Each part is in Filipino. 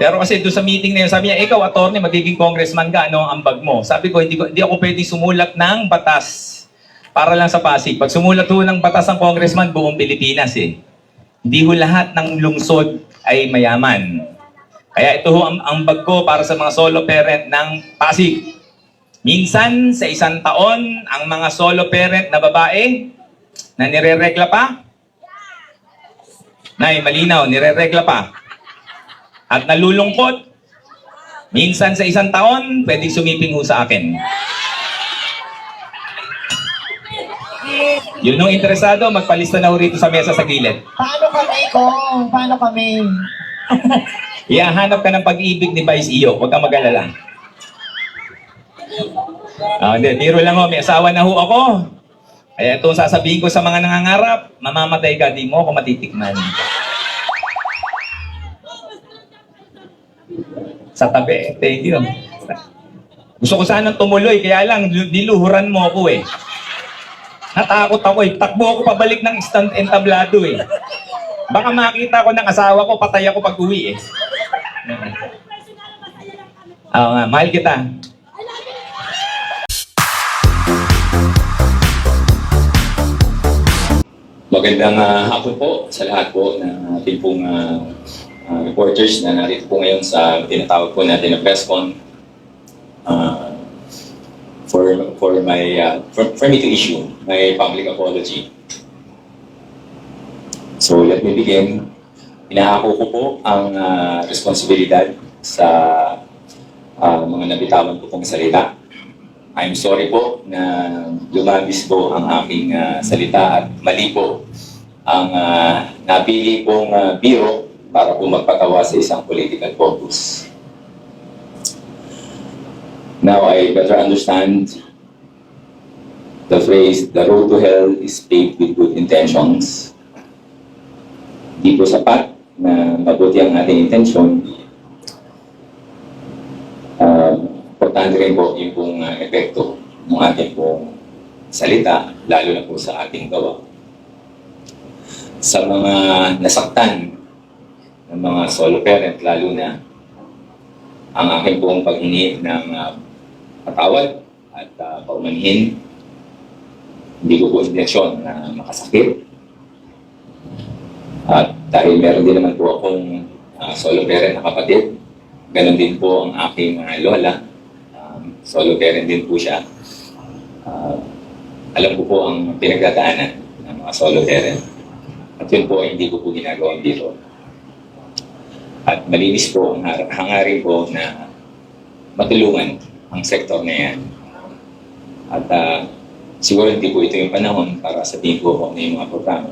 Pero kasi doon sa meeting na yun, sabi niya, ikaw, attorney, magiging congressman ka, ano ang ambag mo? Sabi ko, hindi, ko, hindi ako pwedeng sumulat ng batas para lang sa Pasig. Pag sumulat ng batas ng congressman, buong Pilipinas eh. Hindi ho lahat ng lungsod ay mayaman. Kaya ito ho ang ambag ko para sa mga solo parent ng Pasig. Minsan, sa isang taon, ang mga solo parent na babae na nireregla pa, Nay, malinaw, nireregla pa. At nalulungkot, minsan sa isang taon, pwedeng sumiping ho sa akin. Yun nung interesado, magpalista na ho rito sa mesa sa gilid. Paano kami, Kong? Paano kami? Ihahanap ka ng pag-ibig ni Vice Iyo, huwag kang mag-alala. Ah, hindi, biro lang ho, may asawa na ho ako. Kaya ito sasabihin ko sa mga nangangarap, mamamatay ka, di mo ako matitikman. Sa tabi, thank you. Gusto ko sanang tumuloy, kaya lang diluhuran mo ako eh. Natakot ako eh. Takbo ako pabalik ng instant entablado eh. Baka makita ko ng asawa ko, patay ako pag uwi eh. Oo nga, mahal kita. Magandang ah, hapon po sa lahat po ng ating pong ah, ah, reporters na narito po ngayon sa tinatawag po natin na press con ah, for for my ah, for, for me to issue my public apology. So let me begin. Inaako ko po ang ah, responsibilidad sa ah, mga nabitawan ko pong salita. I'm sorry po na lumabis po ang aking ah, salita at mali po ang ah, napili pong ah, biro para po magpatawa sa isang political purpose. Now I better understand the phrase, the road to hell is paved with good intentions. Di po sapat na mabuti ang ating intensyon. Uh, importante rin po yung pong uh, epekto ng ating pong salita, lalo na po sa ating gawa. Sa mga nasaktan ng mga solo parent, lalo na ang aking pong paghingi ng uh, at uh, paumanhin. Hindi ko po intensyon na makasakit. At dahil meron din naman po akong uh, solo parent na kapatid, ganon din po ang aking uh, lola. Um, solo parent din po siya. Uh, alam ko po ang pinagdadaanan ng mga solo parent. At yun po hindi ko po ginagawa dito. At malinis po ang hangarin ko na matulungan ang sektor na yan. At uh, siguro hindi po ito yung panahon para sabihin ko kung ano mga programa.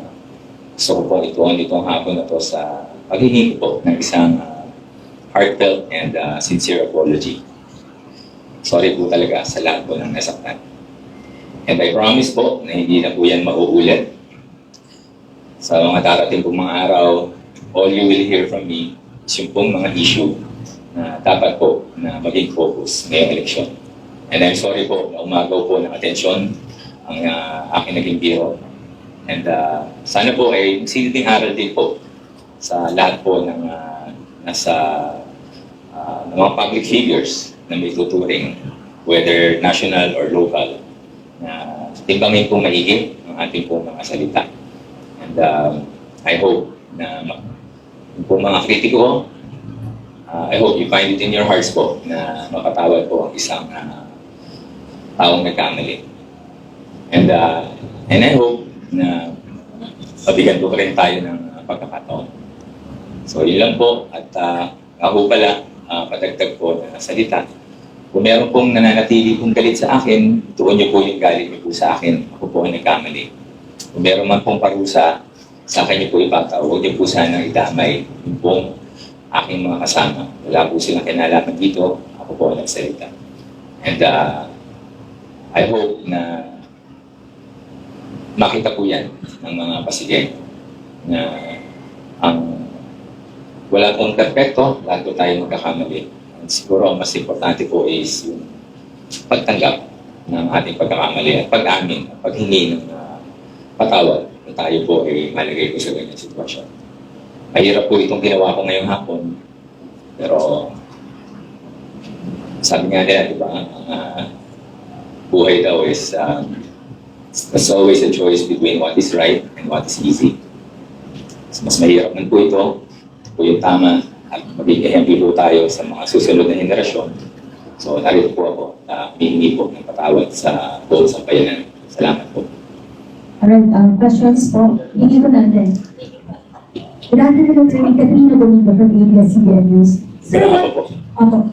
Ko po ito itong hapon na to sa paghihingi po ng isang uh, heartfelt and uh, sincere apology. Sorry po talaga sa lahat po ng nasaktan. And I promise po na hindi na po yan mauulit. Sa mga darating pong mga araw, all you will hear from me yung pong mga issue na dapat po na maging focus ngayong eleksyon. And I'm sorry po na umagaw po ng atensyon ang uh, aking naging biro. And uh, sana po ay silbing aral din po sa lahat po ng uh, nasa uh, mga public figures na may tuturing, whether national or local, na timbangin pong maigi ang ating pong mga salita. And um, I hope na pong mga kritiko, uh, I hope you find it in your hearts po na mapatawad po ang isang uh, taong nagkamali. And, uh, and I hope na pabigyan po rin tayo ng uh, pagkakataon. So yun lang po at uh, ako pala uh, padagdag po na salita. Kung meron pong nananatili pong galit sa akin, tuon niyo po yung galit niyo po sa akin. Ako po ang nagkamali. Kung meron man pong parusa, sa akin niyo po ipataw. Huwag niyo po sana idamay yung pong aking mga kasama. Wala po silang kinalaman dito. Ako po ang nagsalita. And uh, I hope na makita po yan ng mga pasigay na ang wala pong perfecto, lahat po tayo magkakamali. And siguro ang mas importante po is yung pagtanggap ng ating pagkakamali at pag-amin, paghingi ng uh, patawad na tayo po ay malagay ko sa ganyan sitwasyon. Mahirap po itong ginawa ko ngayong hapon. Pero sabi nga nila, di ba, ah, buhay daw is um, there's always a choice between what is right and what is easy. Mas, mas mahirap man po ito, ito po yung tama, at magiging ehemplo po tayo sa mga susunod na henerasyon. So, narito po ako na humihingi po ng patawad sa buong sampayanan. Salamat po. Alright, um, questions po? Hindi ko natin. Good afternoon, Attorney Katrina Domingo from ABS-CBN News. Sir.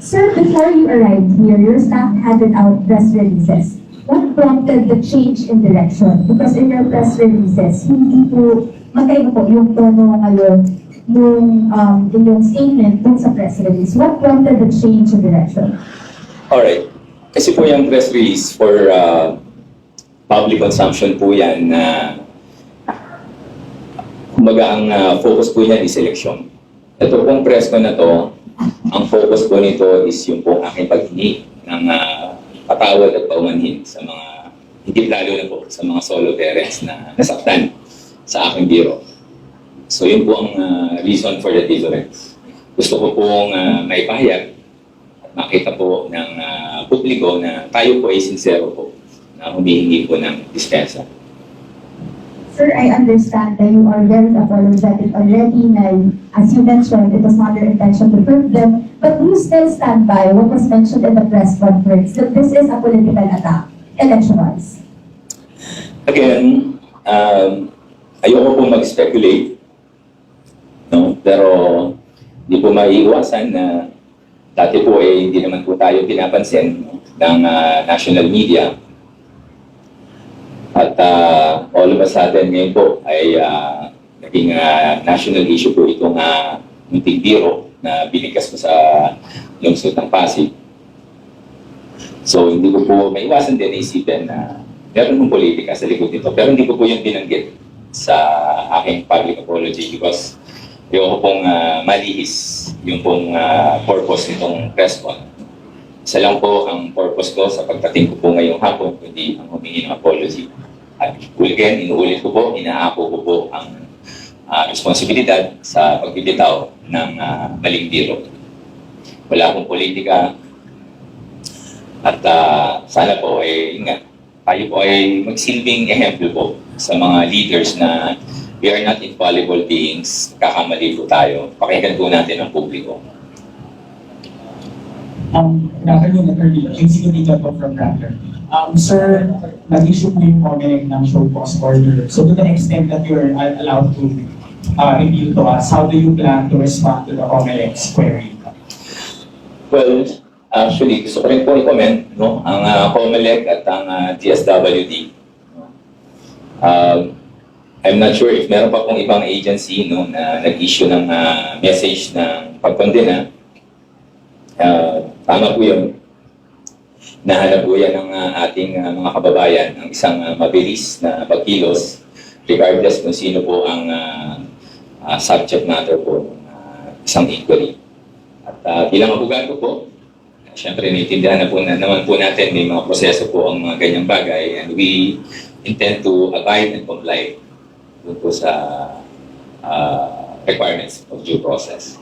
Sir, before you arrived here, your staff handed out press releases. What prompted the change in direction? Because in your press releases, hindi po, magkaiba po yung tono ngayon yung um, inyong statement dun sa press release. What prompted the change in direction? Alright. Kasi po yung press release for uh, public consumption po yan na kumbaga ang uh, focus po niyan is election. Ito pong press ko na to, ang focus po nito is yung pong aking paghingi ng uh, patawad at paumanhin sa mga, hindi lalo na po sa mga solo parents na nasaktan sa aking biro. So yun po ang uh, reason for the difference. Gusto ko pong uh, may pahayag at makita po ng uh, publiko na tayo po ay sincero po na humihingi po ng dispensa. Sir, I understand that you are very apologetic already na as you mentioned, it was not your intention to hurt them, but you still stand by what was mentioned in the press conference, that this is a political attack, election-wise. Again, um, ayoko po mag-speculate, no? pero hindi po maiiwasan na dati po eh hindi naman po tayo pinapansin ng ah, national media. At uh, all of a sudden ngayon po ay ah, naging ah, national issue po itong uh, munting biro na binigkas ko sa lungsod ng Pasig. So hindi ko po maiwasan din isipin na meron ng politika sa likod nito. Pero hindi ko po yung binanggit sa aking public apology because ayoko pong ah, malihis yung pong ah, purpose nitong press con. Isa lang po ang purpose ko sa pagdating ko po ngayong hapon, kundi ang humingi ng apology. At again, inuulit ko po, inaako ko po ang ah, responsibilidad sa pagbibitaw ng ah, maling biro. Wala akong politika, at ah, sana po ay yun nga, tayo po ay magsilbing ehemplo po sa mga leaders na we are not infallible beings, kakamali po tayo. Pakinggan po natin ang publiko. Um, afternoon, Attorney. James Gunita po from Raptor. Um, sir, nag-issue po yung comment ng show cause order. So to the extent that you're uh, allowed to uh, reveal to us, how do you plan to respond to the COMELEC's query? Well, actually, gusto ko rin po i-comment, no? ang uh, COMELEC at ang ah, DSWD. no? Um, I'm not sure if meron pa pong ibang agency no, na nag-issue ng ah, message ng pagkondena. Uh, tama po yun. Nahanap po yan ng ah, ating ah, mga kababayan ang isang ah, mabilis na pagkilos regardless kung sino po ang ah, ah, subject matter po ah, isang inquiry. At ah, bilang abogado po, siyempre naiintindihan na po na, naman po natin may mga proseso po ang mga ganyang bagay and we intend to abide and comply po sa ah, requirements of due process.